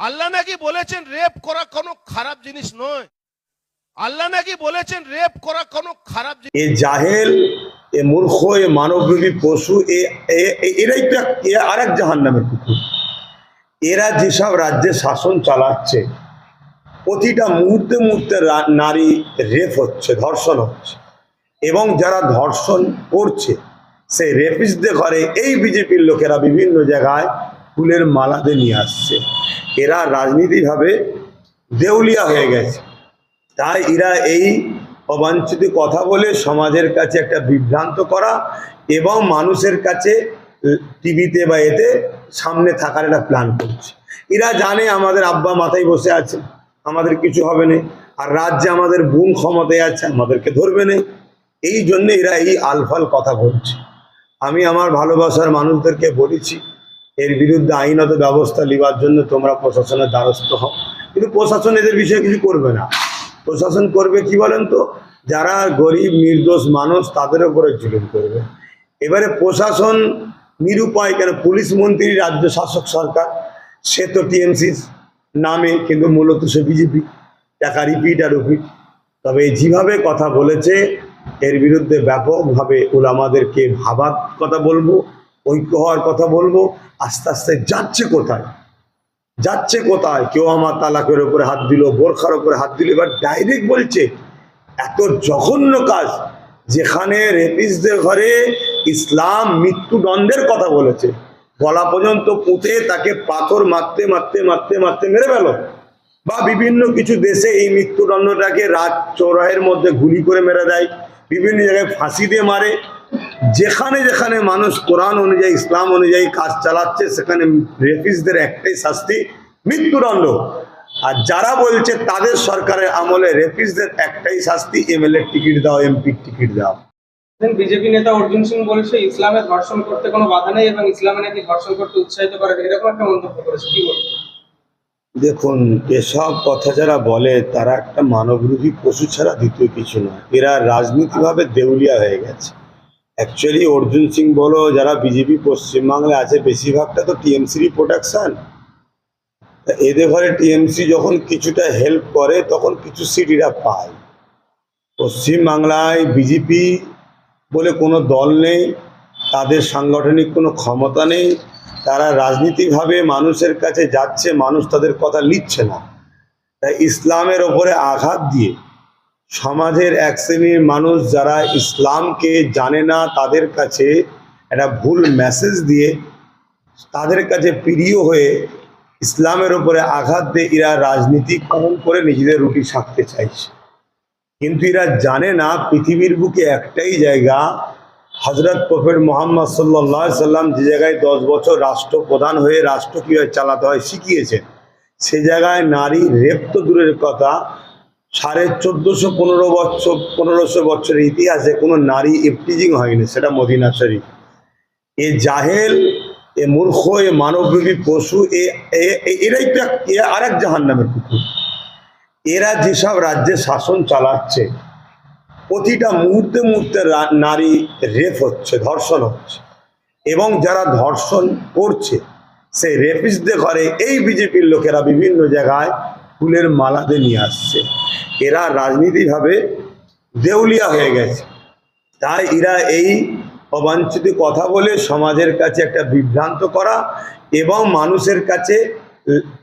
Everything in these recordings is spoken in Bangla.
আল্লাহ নাকি বলেছেন রেপ করা কোনো খারাপ জিনিস নয়। আল্লাহ নাকি বলেছেন রেপ করা কোনো খারাপ এ জাহেল, এ মূর্খ, এ মানবরূপী পশু এরাই তো এক- এ আর এক জাহান নামের কুকুর। এরা যেসব রাজ্যে শাসন চালাচ্ছে, প্রতিটা মুহূর্তে মুহূর্তে নারী রেপ হচ্ছে, ধর্ষণ হচ্ছে। এবং যারা ধর্ষণ করছে, সেই রেপিসদের ঘরে এই বিজেপির লোকেরা বিভিন্ন জায়গায় ফুলের মালাতে নিয়ে আসছে। এরা রাজনীতিভাবে দেউলিয়া হয়ে গেছে। তাই এরা এই অবাঞ্ছিত কথা বলে সমাজের কাছে একটা বিভ্রান্ত করা এবং মানুষের কাছে টিভিতে বা এতে সামনে থাকার একটা প্ল্যান করছে। এরা জানে আমাদের আব্বা মাথায় বসে আছে, আমাদের কিছু হবে না। আর রাজ্যে আমাদের বোন ক্ষমতায় আছে, আমাদেরকে ধরবে না। এই জন্য এরা এই আলফাল কথা বলছে। আমি আমার ভালোবাসার মানুষদেরকে বলেছি এর বিরুদ্ধে আইনত ব্যবস্থা নেবার জন্য তোমরা প্রশাসনের দ্বারস্থ হও। কিন্তু প্রশাসন এদের বিষয়ে কিছু করবে না। প্রশাসন করবে কি বলেন তো? যারা গরিব, নির্দোষ মানুষ, তাদের উপরে জুলুম করবে। এবারে প্রশাসন নিরুপায় কেন? পুলিশ মন্ত্রী, রাজ্য শাসক সরকার, সে তো টিএমসির নামে, কিন্তু মূলত সে বিজেপি। টাকা রিপিট আর রিপিট। তবে যেভাবে কথা বলেছে, এর বিরুদ্ধে ব্যাপকভাবে ওলামাদেরকে ভাবার কথা বলব। ঐক্য হওয়ার কথা বলব। আস্তে আস্তে যাচ্ছে কোথায়? যাচ্ছে কোথায়? কেউ আমার তালাকের উপরে হাত দিল, বোরখার উপরে হাত দিল, এবার ডাইরেক্ট বলছে, এত জঘন্য কাজ, যেখানে রেপিসদের ঘরে ইসলাম মৃত্যুদণ্ডের কথা বলেছে। গলা পর্যন্ত পুঁতে তাকে পাথর মারতে মারতে মারতে মারতে মেরে ফেল। বা বিভিন্ন কিছু দেশে এই মৃত্যুদণ্ডটাকে রাত চৌরাহের মধ্যে গুলি করে মেরে দেয়। বিভিন্ন জায়গায় ফাঁসি দিয়ে মারে। যেখানে যেখানে মানুষ কোরআন অনুযায়ী ইসলাম অনুযায়ী কাজ চালাচ্ছে সেখানে রেফিসদের একটাই শাস্তি মৃত্যুদণ্ড। আর যারা বলছে তাদের সরকারের আমলে রেফিসদের একটাই শাস্তি এমএলএ টিকিট দাও এমপির টিকিট দাও। বিজেপি নেতা অর্জুন সিং বলেছে ইসলামে ধর্ষণ করতে কোনো বাধা নেই এবং ইসলামে নাকি ধর্ষণ করতে উৎসাহিত করে এরকম একটা মন্তব্য করেছে কি বলব দেখুন এসব কথা যারা বলে তারা একটা মানবরূপী পশু ছাড়া দ্বিতীয় কিছু নয়। এরা রাজনীতিভাবে দেউলিয়া হয়ে গেছে। অ্যাকচুয়ালি অর্জুন সিং বলো, যারা বিজেপি পশ্চিমবাংলায় আছে, বেশিরভাগটা তো টিএমসিরই প্রোডাকশন এদের ঘরে টিএমসি যখন কিছুটা হেল্প করে, তখন কিছু সিট এরা পায়। পশ্চিমবাংলায় বিজেপি বলে কোনো দল নেই, তাদের সাংগঠনিক কোনো ক্ষমতা নেই, তারা রাজনীতিভাবে মানুষের কাছে যাচ্ছে, মানুষ তাদের কথা লিখছে না। তাই ইসলামের ওপরে আঘাত দিয়ে সমাজের এক শ্রেণির মানুষ যারা ইসলামকে জানে না, তাদের কাছে একটা ভুল মেসেজ দিয়ে তাদের কাছে প্রিয় হয়ে ইসলামের ওপরে আঘাত দিয়ে এরা রাজনীতি কমন করে নিজেদের রুটি সাকতে চাইছে। কিন্তু এরা জানে না, পৃথিবীর বুকে একটাই জায়গা হজরত প্রফেট মোহাম্মদ সাল্লাহ সাল্লাম যে জায়গায় দশ বছর রাষ্ট্রপ্রধান হয়ে রাষ্ট্র কীভাবে চালাতে হয় শিখিয়েছেন, সে জায়গায় নারী রেপ তো দূরের কথা সাড়ে চোদ্দোশো পনেরো বছর, পনেরোশো বছরের ইতিহাসে কোনো নারী ইফটিজিং হয়নি, সেটা মদিনা শরীফ। এ জাহেল, এ মূর্খ, এ মানবরূপী পশু এরাই তো আর এক জাহান নামের কুকুর। এরা যেসব রাজ্যে শাসন চালাচ্ছে, প্রতিটা মুহূর্তে মুহূর্তে নারী রেপ হচ্ছে, ধর্ষণ হচ্ছে। এবং যারা ধর্ষণ করছে, সেই রেপিসদের ঘরে এই বিজেপির লোকেরা বিভিন্ন জায়গায় ফুলের মালাতে নিয়ে আসছে। এরা রাজনীতিভাবে দেউলিয়া হয়ে গেছে। তাই এরা এই অবাঞ্ছিত কথা বলে সমাজের কাছে একটা বিভ্রান্ত করা এবং মানুষের কাছে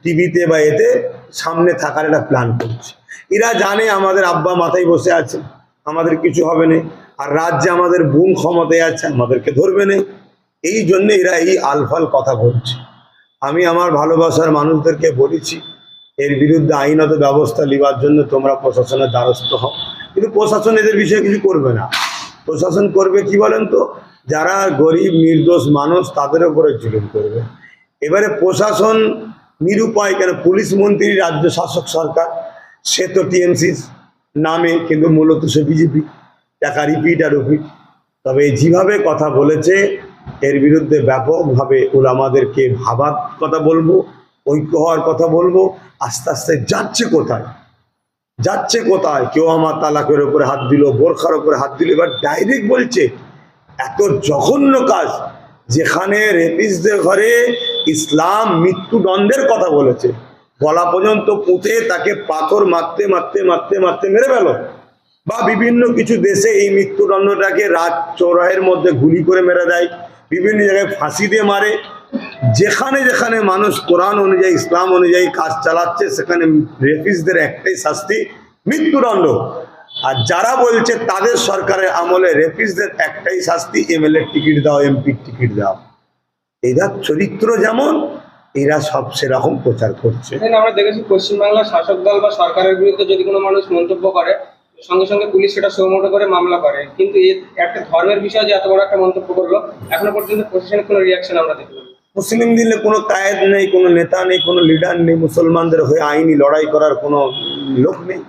টিভিতে বা এতে সামনে থাকার একটা প্ল্যান করছে। এরা জানে আমাদের আব্বা মাথায় বসে আছে, আমাদের কিছু হবে না। আর রাজ্যে আমাদের বোন ক্ষমতায় আছে, আমাদেরকে ধরবে না। এই জন্য এরা এই আলফাল কথা বলছে। আমি আমার ভালোবাসার মানুষদেরকে বলেছি এর বিরুদ্ধে আইনত ব্যবস্থা নেবার জন্য তোমরা প্রশাসনের দ্বারস্থ হও। কিন্তু প্রশাসন এদের বিষয়ে কিছু করবে না। প্রশাসন করবে কি বলেন তো? যারা গরিব, নির্দোষ মানুষ, তাদের উপরে জুলুম করবে। এবারে প্রশাসন নিরুপায় কেন? পুলিশ মন্ত্রী, রাজ্য শাসক সরকার, সে তো টিএমসির নামে, কিন্তু মূলত সে বিজেপি। টাকা রিপিট আর রিপিট। তবে যেভাবে কথা বলেছে, এর বিরুদ্ধে ব্যাপকভাবে ওলামাদেরকে ভাবার কথা বলব। ঐক্য হওয়ার কথা বলব। আস্তে আস্তে যাচ্ছে কোথায়? যাচ্ছে কোথায়? কেউ আমার তালাকের উপরে হাত দিল, বোরখার উপরে হাত দিল, এবার ডাইরেক্ট বলছে, এত জঘন্য কাজ, যেখানে রেপিসদের ঘরে ইসলাম মৃত্যুদণ্ডের কথা বলেছে। গলা পর্যন্ত পুঁতে তাকে পাথর মারতে মারতে মারতে মারতে মেরে ফেলো। বা বিভিন্ন কিছু দেশে এই মৃত্যুদণ্ডটাকে রাত চৌরাহের মধ্যে গুলি করে মেরে দেয়। বিভিন্ন জায়গায় ফাঁসি দিয়ে মারে। যেখানে যেখানে মানুষ কোরআন অনুযায়ী, ইসলাম অনুযায়ী কাজ চালাচ্ছে, সেখানে রেফিসদের একটাই শাস্তি, মৃত্যুদণ্ড। আর যারা বলছে তাদের সরকারের আমলে রেফিসদের একটাই শাস্তি এমএলএ টিকিট দাও, এমপির টিকিট দাও। এরা চরিত্র যেমন, এরা সব সেরকম প্রচার করছে। আমরা দেখেছি পশ্চিমবাংলার শাসক দল বা সরকারের বিরুদ্ধে যদি কোনো মানুষ মন্তব্য করে, সঙ্গে সঙ্গে পুলিশ সেটা সৌমোটো করে মামলা করে। কিন্তু একটা ধর্মের বিষয়ে যে এত বড় একটা মন্তব্য করল, এখনও পর্যন্ত প্রশাসনের কোনো রিয়াকশন আমরা দেখলাম। মুসলিম দিলে কোনো কায়েদ নেই, কোনো নেতা নেই, কোনো লিডার নেই, মুসলমানদের হয়ে আইনি লড়াই করার কোনো লোক নেই।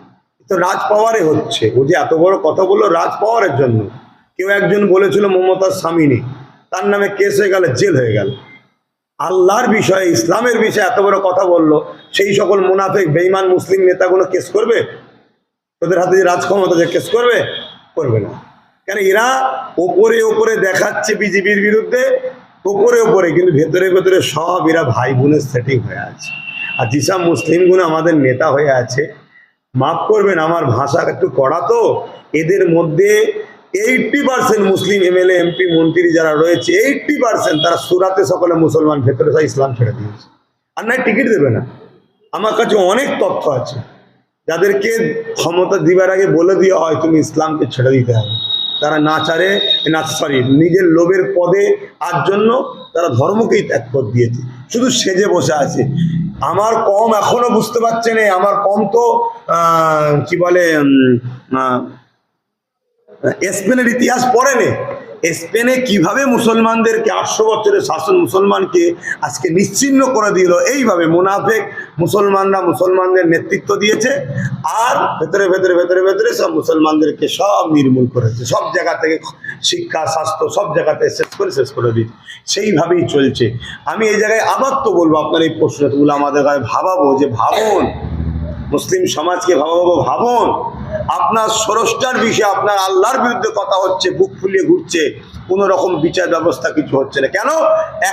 তো রাজ পাওয়ারে হচ্ছে। ও যে এত বড় কথা বলল রাজ পাওয়ারের জন্য। কেউ একজন বলেছিল মমতার স্বামী নেই। তার নামে কেস হয়ে গেল, জেল হয়ে গেল। আল্লাহর বিষয়ে, ইসলামের বিষয়ে এত বড় কথা বলল, সেই সকল মুনাফেক বেইমান মুসলিম নেতাগুলো কেস করবে? ওদের হাতে যে রাজ ক্ষমতা যে কেস করবে? করবে না। কেন এরা ওপরে ওপরে দেখাচ্ছে বিজেপির বিরুদ্ধে ওপরে ওপরে কিন্তু ভেতরে ভেতরে সব এরা ভাই বোনের সেটিং হয়ে আছে। আর যেসব মুসলিমগুলো আমাদের নেতা হয়ে আছে, মাফ করবেন, আমার ভাষা একটু কড়া তো, এদের মধ্যে এইটটি পার্সেন্ট মুসলিম এমএলএ, এমপি, মন্ত্রী যারা রয়েছে এইটটি পার্সেন্ট তারা সুরাতে সকলে মুসলমান, ভেতরে সব ইসলাম ছেড়ে দিয়েছে। আর নাই টিকিট দেবে না। আমার কাছে অনেক তথ্য আছে। যাদেরকে ক্ষমতা দিবার আগে বলে দেওয়া হয়, তুমি ইসলামকে ছেড়ে দিতে হবে। তারা না চারে, না সরি, নিজের লোভের পদে আর জন্য তারা ধর্মকেই ত্যাগ করে দিয়েছে। শুধু সেজে বসে আছে। আমার কম এখনও বুঝতে পারছে না, আমার কম তো কি বলে স্পেনের ইতিহাস পড়েনি স্পেনে কীভাবে মুসলমানদেরকে আটশো বছরের শাসন মুসলমানকে আজকে নিশ্চিহ্ন করে দিল, এইভাবে মুনাফেক মুসলমানরা মুসলমানদের নেতৃত্ব দিয়েছে আর ভেতরে ভেতরে ভেতরে ভেতরে সব মুসলমানদেরকে সব নির্মূল করেছে। সব জায়গা থেকে শিক্ষা, স্বাস্থ্য সব জায়গাতে শেষ করে শেষ করে দিচ্ছে সেইভাবেই চলছে। আমি এই জায়গায় আবার তো বলব আপনার এই প্রশ্নগুলো আমাদের গায়ে ভাবাবো যে ভাবুন, মুসলিম সমাজকে ভাবাবো, ভাবুন। আপনার স্রষ্টার বিষয়ে আপনার আল্লাহর বিরুদ্ধে কথা হচ্ছে, বুক ফুলিয়ে ঘুরছে, কোনো রকম বিচার ব্যবস্থা কিছু হচ্ছে না। কেন?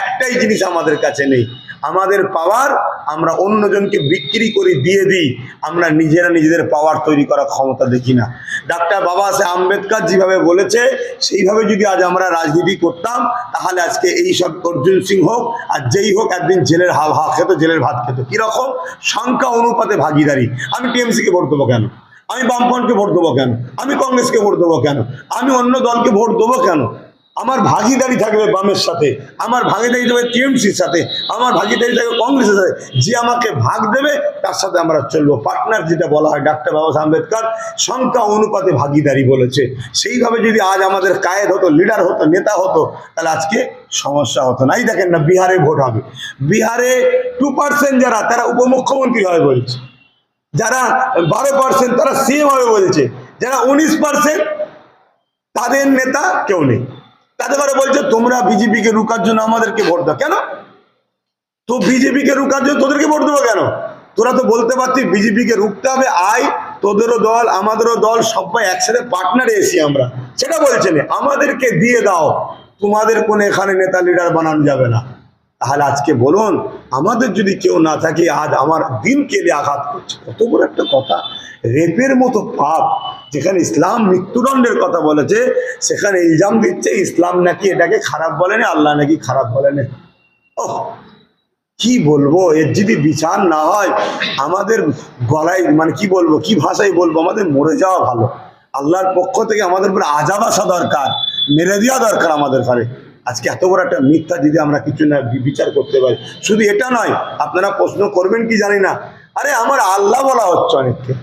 একটাই জিনিস আমাদের কাছে নেই। আমাদের পাওয়ার আমরা অন্যজনকে বিক্রি করে দিয়ে দিই, আমরা নিজেরা নিজেদের পাওয়ার তৈরি করার ক্ষমতা দেখি না। ডাক্তার বাবা সাহেব আম্বেদকর যেভাবে বলেছে, সেইভাবে যদি আজ আমরা রাজনীতি করতাম, তাহলে আজকে এই সব অর্জুন সিং হোক, আর যেই হোক একদিন জেলের হা ভাত খেত, জেলের ভাত খেত। কীরকম? সংখ্যা অনুপাতে ভাগিদারি। আমি টিএমসিকে ভোট দেবো কেন? আমি বামফ্রন্টকে ভোট দেবো কেন? আমি কংগ্রেসকে ভোট দেবো কেন? আমি অন্য দলকে ভোট দেবো কেন? আমার ভাগিদারি থাকবে বামের সাথে, আমার ভাগিদারি থাকবে টিএমসির সাথে, আমার ভাগিদারি থাকবে কংগ্রেসের সাথে। যে আমাকে ভাগ দেবে, তার সাথে আমরা চলবো। পার্টনার যেটা বলা হয়, ডাক্তার বাবা আম্বেদকর সংখ্যা অনুপাতে ভাগিদারি বলেছে। সেইভাবে যদি আজ আমাদের কায়েদ হতো, লিডার হতো, নেতা হতো, তাহলে আজকে সমস্যা হতো না। এই দেখেন না, বিহারে ভোট হবে। বিহারে টু পার্সেন্ট যারা, তারা উপমুখ্যমন্ত্রী হয় বলছে। যারা বারো পার্সেন্ট তারা সিএম হবে বলছে। যারা উনিশ পার্সেন্ট তাদের নেতা কেউ নেই। তাদের করে বলছে, তোমরা বিজেপিকে রুকার জন্য আমাদেরকে ভোট দাও। কেন? তো বিজেপিকে রুকার জন্য তোদেরকে ভোট দেবো কেন? তোরা তো বলতে পারতিস বিজেপিকে রুখতে হবে আয় তোদেরও দল, আমাদেরও দল, সবাই একসাথে পার্টনারে এসি আমরা। সেটা বলছে না, আমাদেরকে দিয়ে দাও, তোমাদের কোন এখানে নেতা লিডার বানানো যাবে না। তাহলে আজকে বলুন, আমাদের যদি কেউ না থাকে, আজ আমার দিন কেলে আঘাত করছে। কত বড় একটা কথা। রেপের মতো পাপ। যেখানে ইসলাম মৃত্যুদণ্ডের কথা বলেছে, সেখানে ইলজাম দিচ্ছে, ইসলাম নাকি এটাকে খারাপ বলেনি আল্লাহ নাকি খারাপ বলেনি ওহ, কি বলব, এর যদি বিচার না হয়, আমাদের গলায় মানে কি বলব, কি ভাষায় বলব, আমাদের মরে যাওয়া ভালো। আল্লাহর পক্ষ থেকে আমাদের উপরে আজাব আসা দরকার, মেরে দেওয়া দরকার আমাদের ঘরে। আজকে এত বড় একটা মিথ্যা যদি আমরা কিছু না বিচার করতে পারি। শুধু এটা নয়, আপনারা প্রশ্ন করবেন কি জানি না। আরে, আমার আল্লাহ বলা হচ্ছে অনেককে।